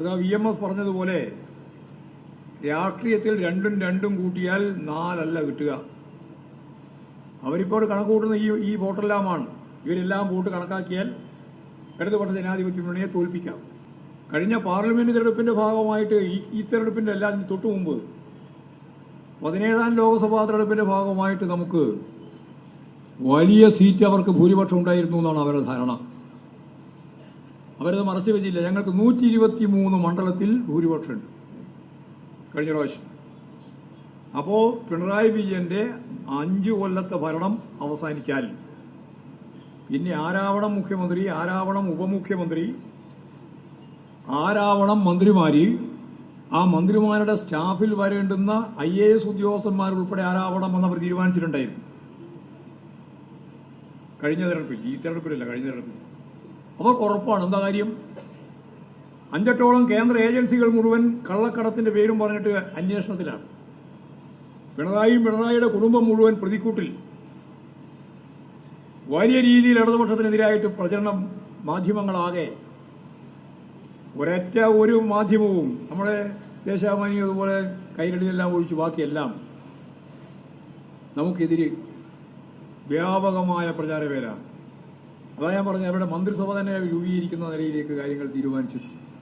ഇതാ V M S പറഞ്ഞതുപോലെ രാഷ്ട്രീയത്തിൽ രണ്ടും രണ്ടും കൂട്ടിയാൽ നാലല്ല കിട്ടുക. അവരിപ്പോൾ കണക്ക് കൂട്ടുന്ന ഈ ഈ വോട്ടെല്ലാമാണ്. ഇവരെല്ലാം വോട്ട് കണക്കാക്കിയാൽ ഇടതുപക്ഷ ജനാധിപത്യ മുന്നണിയെ തോൽപ്പിക്കാം. കഴിഞ്ഞ പാർലമെന്റ് തെരഞ്ഞെടുപ്പിന്റെ ഭാഗമായിട്ട് ഈ ഈ തെരഞ്ഞെടുപ്പിന്റെ എല്ലാം തൊട്ടു മുമ്പ് പതിനേഴാം ലോക്സഭാ തെരഞ്ഞെടുപ്പിന്റെ ഭാഗമായിട്ട് നമുക്ക് വലിയ സീറ്റ് അവർക്ക് ഭൂരിപക്ഷം ഉണ്ടായിരുന്നു എന്നാണ് അവരുടെ ധാരണ. അവരത് മറച്ചു വെച്ചില്ല. ഞങ്ങൾക്ക് നൂറ്റി ഇരുപത്തി മൂന്ന് മണ്ഡലത്തിൽ ഭൂരിപക്ഷമുണ്ട്. കഴിഞ്ഞ പ്രാവശ്യം. അപ്പോൾ പിണറായി വിജയന്റെ അഞ്ച് കൊല്ലത്തെ ഭരണം അവസാനിച്ചാൽ പിന്നെ ആരാവണം മുഖ്യമന്ത്രി ആരാവണം ഉപമുഖ്യമന്ത്രി ആരാവണം മന്ത്രിമാര് ആ മന്ത്രിമാരുടെ സ്റ്റാഫിൽ വരേണ്ടുന്ന ഐ എ എസ് ഉദ്യോഗസ്ഥന്മാർ ഉൾപ്പെടെ ആരാവണം എന്ന് അവർ തീരുമാനിച്ചിട്ടുണ്ടായിരുന്നു. കഴിഞ്ഞ തെരഞ്ഞെടുപ്പിൽ ഈ തെരഞ്ഞെടുപ്പിലല്ല കഴിഞ്ഞ തെരഞ്ഞെടുപ്പിൽ. അവർക്ക് ഉറപ്പാണ്. എന്താ കാര്യം? അഞ്ചെട്ടോളം കേന്ദ്ര ഏജൻസികൾ മുഴുവൻ കള്ളക്കടത്തിന്റെ പേരും പറഞ്ഞിട്ട് അന്വേഷണത്തിലാണ്. പിണറായിയും പിണറായിയുടെ കുടുംബം മുഴുവൻ പ്രതിക്കൂട്ടിൽ. വലിയ രീതിയിൽ ഇടതുപക്ഷത്തിനെതിരായിട്ട് പ്രചരണം മാധ്യമങ്ങളാകെ. ഒരൊറ്റ ഒരു മാധ്യമവും നമ്മുടെ ദേശാഭിമാനി അതുപോലെ കൈരളിയെല്ലാം ഒഴിച്ച് ബാക്കിയെല്ലാം നമുക്കെതിരെ വ്യാപകമായ പ്രചാരവേല അതാ ഞാൻ പറഞ്ഞത് അവരുടെ മന്ത്രിസഭ തന്നെ രൂപീകരിക്കുന്ന നിലയിലേക്ക് കാര്യങ്ങൾ തീരുമാനിച്ചെത്തി.